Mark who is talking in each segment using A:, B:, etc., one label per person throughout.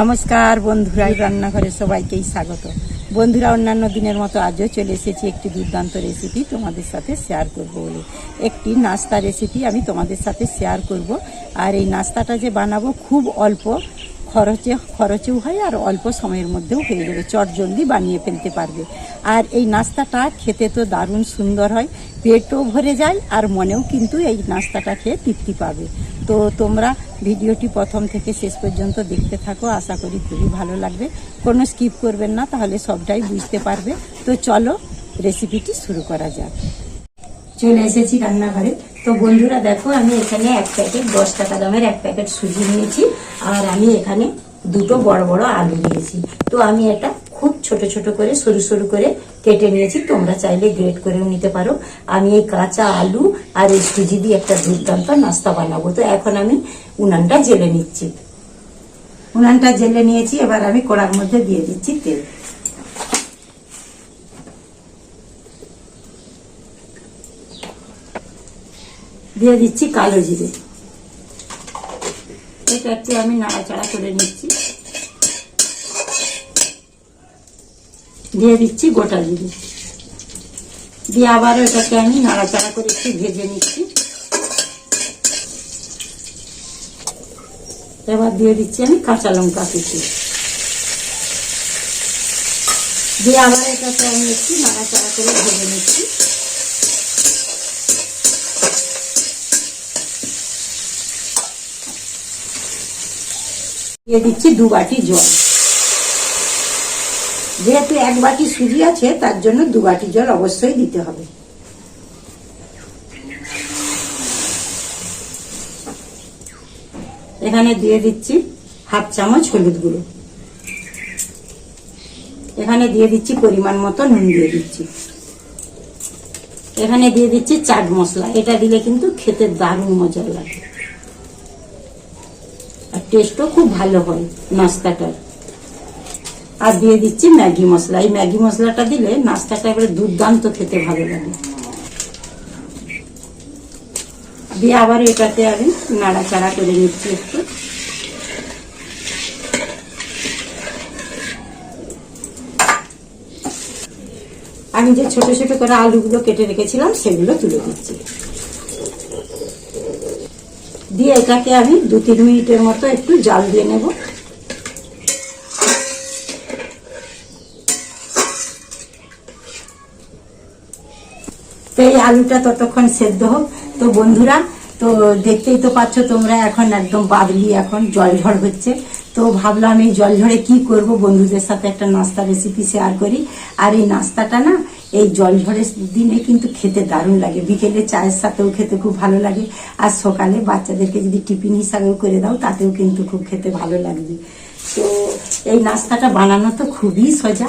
A: নমস্কার বন্ধুরা রান্নাঘরে সবাইকেই স্বাগত। বন্ধুরা, অন্যান্য দিনের মতো আজও চলে এসেছি একটি দুর্দান্ত রেসিপি তোমাদের সাথে শেয়ার করব বলে। একটি নাস্তা রেসিপি আমি তোমাদের সাথে শেয়ার করব। আর এই নাস্তাটা যে বানাবো খুব অল্প খরচে খরচেও হয় আর অল্প সময়ের মধ্যেও হয়ে যাবে চট জলদি বানিয়ে ফেলতে পারবে। আর এই নাস্তাটা খেতে তো দারুণ সুন্দর হয়, পেটও ভরে যায় আর মনেও কিন্তু এই নাস্তাটা খেয়ে তৃপ্তি পাবে। তো তোমরা ভিডিওটি প্রথম থেকে শেষ পর্যন্ত দেখতে থাকো, আশা করি খুবই ভালো লাগবে। কোনো স্কিপ করবেন না, তাহলে সবটাই বুঝতে পারবে। তো চলো রেসিপিটি শুরু করা যাক। চলে এসেছি রান্নাঘরে। তো বন্ধুরা দেখো, আমি এখানে এক প্যাকেট, দশ টাকা দামের এক প্যাকেট সুজি নিয়েছি, আর আমি এখানে দুটো বড় বড় আলু নিয়েছি। তো আমি এটা খুব ছোট ছোট করে, সরু সরু করে কেটে নিয়েছি, তোমরা চাইলে গ্রেট করেও নিতে পারো। আমি এই কাঁচা আলু আর এই সুজি দিয়ে একটা দুর্দান্ত নাস্তা বানাবো। তো এখন আমি উনানটা জেলে নিচ্ছি। উনানটা জেলে নিয়েছি, এবার আমি কড়ার মধ্যে দিয়ে দিচ্ছি তেল। দিয়ে দিচ্ছি কালো জিরে। এটা আমি নাড়াচাড়া করে নিচ্ছি। দিয়ে দিচ্ছি গোটা জিরে। দিয়ে আবার এটাকে আমি নাড়াচাড়া করে একটু ভেজে নিচ্ছি। এবার দিয়ে দিচ্ছি আমি কাঁচা লঙ্কা কুচি। দিয়ে আবার এটাকে আমি একটু নাড়াচাড়া করে ভেজে নিচ্ছি। দিয়ে দিচ্ছি দু বাটি জল। যেহেতু এক বাটি সুজি আছে, তার জন্য দু বাটি জল অবশ্যই দিতে হবে। এখানে দিয়ে দিচ্ছি হাফ চামচ হলুদ গুঁড়ো। এখানে দিয়ে দিচ্ছি পরিমাণ মতো নুন দিয়ে দিচ্ছি। এখানে দিয়ে দিচ্ছি চাট মশলা। এটা দিলে কিন্তু খেতে দারুণ মজা লাগে। টেস্টও খুব ভালো হয় নাস্তাটার। আর দিয়ে দিচ্ছি ম্যাগি মশলা। এই ম্যাগি মশলাটা দিলে নাস্তাটা এবারে দুর্দান্ত খেতে ভালো লাগে। দিয়ে আবার এটাতে আমি নাড়াচাড়া করে নিচ্ছি একটু। আমি যে ছোট ছোট করে আলুগুলো কেটে রেখেছিলাম, সেগুলো তুলে দিচ্ছি। দিয়ে এটাকে আমি দু তিন মিনিটের মতো একটু জাল দিয়ে নেব। এই আলুটা ততক্ষণ সেদ্ধ হোক। তো বন্ধুরা, তো দেখতেই তো পাচ্ছ তোমরা এখন একদম বাদলি এখন জল ঝড় হচ্ছে। তো ভাবলাম এই জল ঝড়ে কি করব? বন্ধুদের সাথে একটা নাস্তা রেসিপি শেয়ার করি। আর এই নাস্তাটা না, এই জল ঝড়ের দিনে কিন্তু খেতে দারুণ লাগে। বিকেলে চায়ের সাথেও খেতে খুব ভালো লাগে। আর সকালে বাচ্চাদেরকে যদি টিফিন হিসাবেও করে দাও, তাতেও কিন্তু খুব খেতে ভালো লাগবে। তো এই নাস্তাটা বানানো তো খুবই সোজা।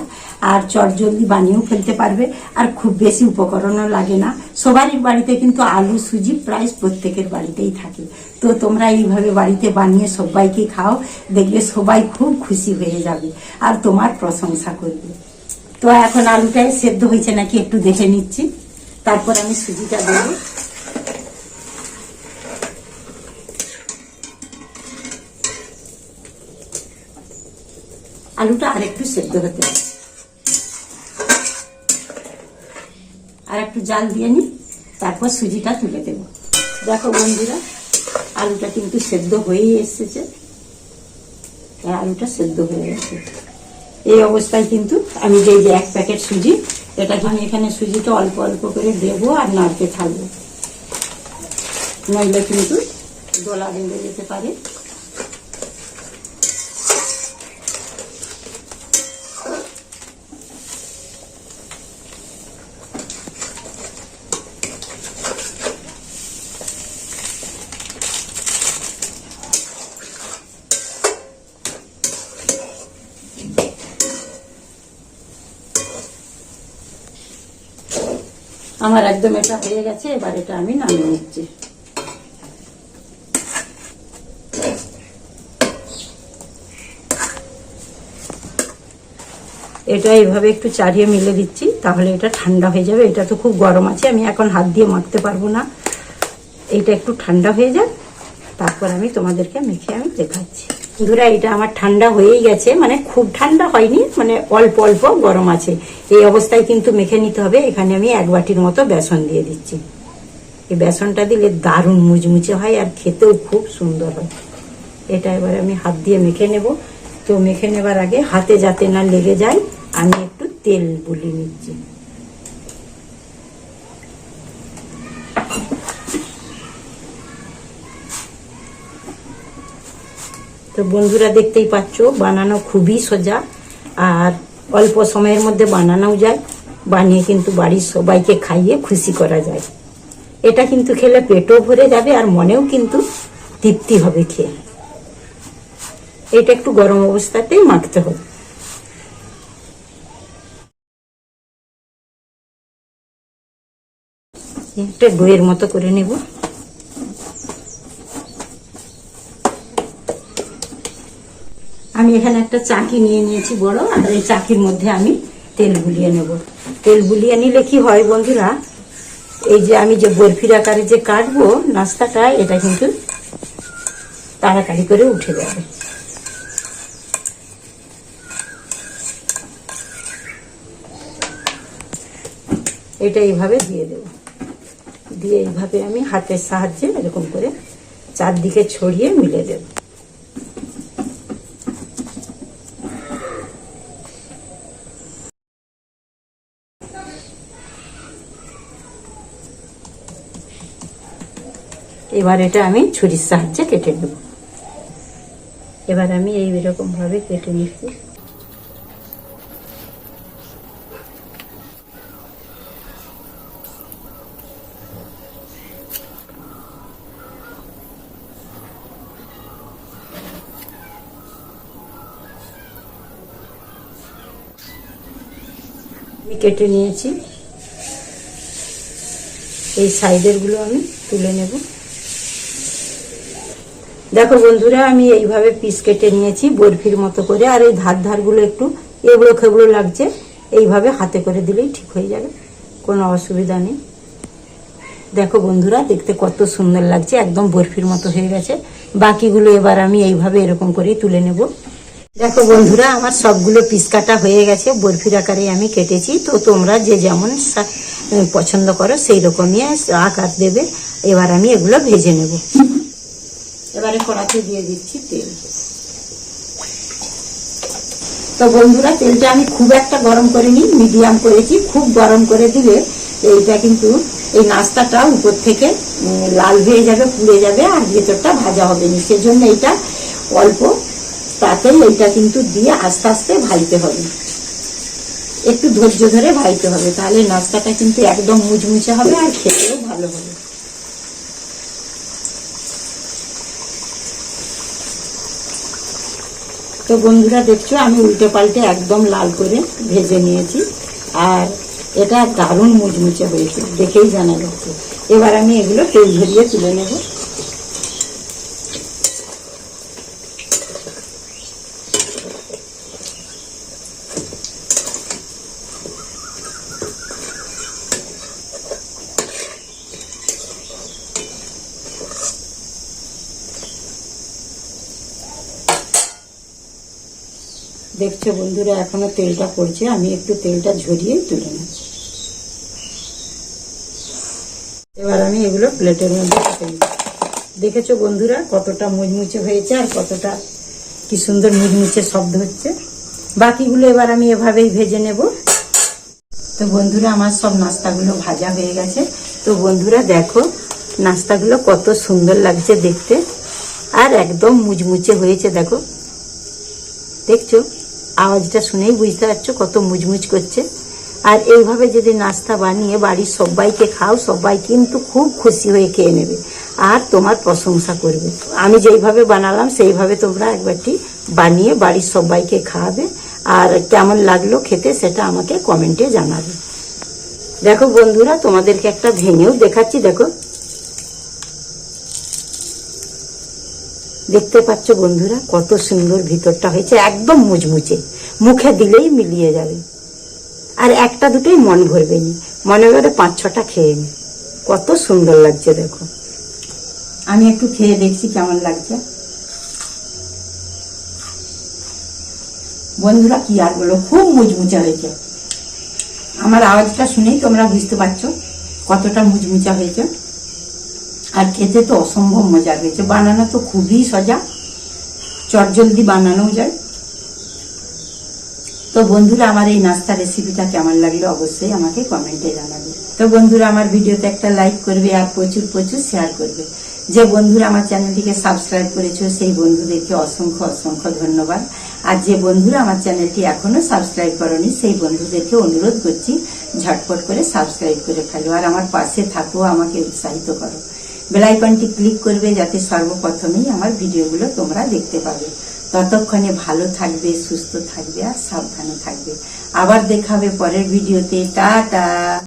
A: আর চটজলদি বানিয়েও ফেলতে পারবে। আর খুব বেশি উপকরণও লাগে না। সবারই বাড়িতে কিন্তু আলু, সুজি প্রায় প্রত্যেকের বাড়িতেই থাকে। তো তোমরা এইভাবে বাড়িতে বানিয়ে সবাইকে খাও, দেখবে সবাই খুব খুশি হয়ে যাবে আর তোমার প্রশংসা করবে। তো এখন আলুটাই সেদ্ধ হয়েছে নাকি একটু দেখে নিচ্ছি। তারপর আমি সুজিটা দেবো। আলুটা আরেকটু সেদ্ধ হতে হবে। আর একটু জাল দিয়ে নি তারপর সুজিটা তুলে দেব। দেখো বন্ধুরা, আলুটা কিন্তু সেদ্ধ হয়েই এসেছে। এই আলুটা সেদ্ধ হয়ে গেছে। এই অবস্থায় কিন্তু আমি যে যে এক প্যাকেট সুজি এটাকে আমি এখানে সুজিটা অল্প অল্প করে দেবো আর নাড়তে থাকব। নইলে কিন্তু দোলা বেঁধে যেতে পারে। আমার একদম এটা হয়ে গেছে, এবার এটা আমি নামিয়ে নিচ্ছি। এটা এইভাবে একটু চারিয়ে মিলে দিচ্ছি, তাহলে এটা ঠান্ডা হয়ে যাবে। এটা তো খুব গরম আছে, আমি এখন হাত দিয়ে মাখতে পারব না। এটা একটু ঠান্ডা হয়ে যাক, তারপর আমি তোমাদেরকে মেখে আমি দেখাচ্ছি। বন্ধুরা, এটা আমার ঠান্ডা হয়েই গেছে। মানে খুব ঠান্ডা হয়নি মানে অল্প অল্প গরম আছে। এই অবস্থায় কিন্তু মেখে নিতে হবে। এখানে আমি এক বাটির মতো বেসন দিয়ে দিচ্ছি। এই বেসনটা দিলে দারুণ মুচমুচে হয় আর খেতেও খুব সুন্দর হয়। এটা এবার আমি হাত দিয়ে মেখে নেব। তো মেখে নেবার আগে হাতে যাতে না লেগে যায়, আমি একটু তেল বুলিয়ে নিচ্ছি। তো বন্ধুরা দেখতেই পাচ্ছ, বানানো খুবই সোজা। আর অল্প সময়ের মধ্যে বানানোও যায়। বানিয়ে কিন্তু বাড়ির সবাইকে খাইয়ে খুশি করা যায়। এটা কিন্তু খেলে পেটও ভরে যাবে আর মনেও কিন্তু তৃপ্তি হবে খেয়ে। এটা একটু গরম অবস্থাতেই মাখতে হবে। একটা দইয়ের মতো করে নেব। আমি এখানে একটা চাকি নিয়ে নিয়েছি বড় আর এই চাকির মধ্যে আমি তেল বুলিয়ে নেব। তেল বুলিয়ে নিলে কি হয় বন্ধুরা, এই যে আমি যে বরফির আকারে যে কাটবো নাস্তাটা, এটা কিন্তু তাড়াতাড়ি করে উঠে যাবে। এটা এইভাবে দিয়ে দেব। দিয়ে এইভাবে আমি হাতের সাহায্যে এরকম করে চারদিকে ছড়িয়ে মিলে দেব। এবার এটা আমি ছুরির সাহায্যে কেটে নেব। এবার আমি এই এরকম ভাবে কেটে নিচ্ছি। আমি কেটে নিয়েছি। এই সাইডেরগুলো আমি তুলে নেব। দেখো বন্ধুরা, আমি এইভাবে পিস কেটে নিয়েছি বরফির মতো করে, আর এই ধার ধারগুলো একটু এবড়ো খেবড়ো লাগছে, এইভাবে হাতে করে দিলেই ঠিক হয়ে যাবে, কোনো অসুবিধা নেই। দেখো বন্ধুরা, দেখতে কত সুন্দর লাগছে, একদম বরফির মতো হয়ে গেছে। বাকিগুলো এবার আমি এইভাবে এরকম করেই তুলে নেব। দেখো বন্ধুরা, আমার সবগুলো পিস কাটা হয়ে গেছে, বরফির আকারে আমি কেটেছি। তো তোমরা যে যেমন পছন্দ করো সেই রকমই আকার দেবে। এবার আমি এগুলো ভেজে নেব। এবারে কড়াতে দিয়ে দিচ্ছি তেল। তো বন্ধুরা, তেলটা আমি খুব একটা গরম করিনি, মিডিয়াম করেছি, খুব গরম করে দিলে এইটা কিন্তু, এই নাস্তাটা উপর থেকে লাল হয়ে যাবে, পুড়ে যাবে, আর ভেতরটা ভাজা হবে না। সেজন্য এইটা অল্প তাতেই এইটা কিন্তু দিয়ে আস্তে আস্তে ভাজতে হবে। একটু ধৈর্য ধরে ভাজতে হবে, তাহলে নাস্তাটা কিন্তু একদম মুচমুচে হবে আর খেতেও ভালো হবে। তো বন্ধুরা দেখছ, আমি উল্টে পাল্টে একদম লাল করে ভেজে নিয়েছি। আর এটা দারুণ মুচমুচে হয়েছে, দেখেই জানা যাচ্ছে। এবার আমি এগুলো তেল ঝরিয়ে তুলে নেব। দেখছ বন্ধুরা, এখনও তেলটা পড়ছে, আমি একটু তেলটা ঝরিয়ে তুলে নিচ্ছি এবার আমি এগুলো প্লেটের মধ্যে দিই দেখেছ বন্ধুরা, কতটা মুচমুচে হয়েছে আর কতটা কি সুন্দর মুচমুচে শব্দ হচ্ছে। বাকিগুলো এবার আমি এভাবেই ভেজে নেব। তো বন্ধুরা, আমার সব নাস্তাগুলো ভাজা হয়ে গেছে। তো বন্ধুরা, দেখো নাস্তাগুলো কত সুন্দর লাগছে দেখতে। আর একদম মুচমুচে হয়েছে, দেখো। দেখছ? আওয়াজটা শুনেই বুঝতে পারছ কত মুচমুচ করছে। আর এইভাবে যদি নাস্তা বানিয়ে বাড়ির সবাইকে খাও, সবাই কিন্তু খুব খুশি হয়ে খেয়ে নেবে। আর তোমার প্রশংসা করবে। আমি যেইভাবে বানালাম, সেইভাবে তোমরা একবারটি বানিয়ে বাড়ির সবাইকে খাওয়াবে। আর কেমন লাগল খেতে সেটা আমাকে কমেন্টে জানাবে। দেখো বন্ধুরা, তোমাদেরকে একটা ভেঙেও দেখাচ্ছি। দেখো দেখতে পাচ্ছ বন্ধুরা, কত সুন্দর ভিতরটা হয়েছে, একদম মুচমুচে। মুখে দিলেই মিলিয়ে যাবে। আর একটা দুটোই মন ভরবে নি। মনে করে পাঁচ ছটা খেয়ে নি। কত সুন্দর লাগছে, দেখো। আমি একটু খেয়ে দেখছি কেমন লাগছে। বন্ধুরা, কি আর বলো খুব মুচমুচা হয়েছে। আমার আওয়াজটা শুনেই তোমরা বুঝতে পারছ কতটা মুচমুচা হয়েছে। আর খেতে তো অসম্ভব মজা হয়েছে। বানানো তো খুবই সজা। চটজলদি বানানো যায়। তো বন্ধুরা, আমার এই নাস্তা রেসিপিটা কেমন লাগল অবশ্যই আমাকে কমেন্টে জানাবে। তো বন্ধুরা, আমার ভিডিওতে একটা লাইক করবে আর প্রচুর প্রচুর শেয়ার করবে। যে বন্ধুরা আমার চ্যানেলটিকে সাবস্ক্রাইব করেছ, সেই বন্ধুদেরকে অসংখ্য অসংখ্য ধন্যবাদ। আর যে বন্ধুরা আমার চ্যানেলটি এখনও সাবস্ক্রাইব করনি, সেই বন্ধুদেরকে অনুরোধ করছি, ঝটপট করে সাবস্ক্রাইব করে ফেলো। আর আমার পাশে থাকো, আমাকে উৎসাহিত করো। বেলাইকনটি ক্লিক করবে যাতে সর্বপ্রথমেই আমার ভিডিওগুলো তোমরা দেখতে পাবে। ততক্ষণে ভালো থাকবে, সুস্থ থাকবে আর সাবধানে থাকবে। আবার দেখাবে পরের ভিডিওতে। টাটা!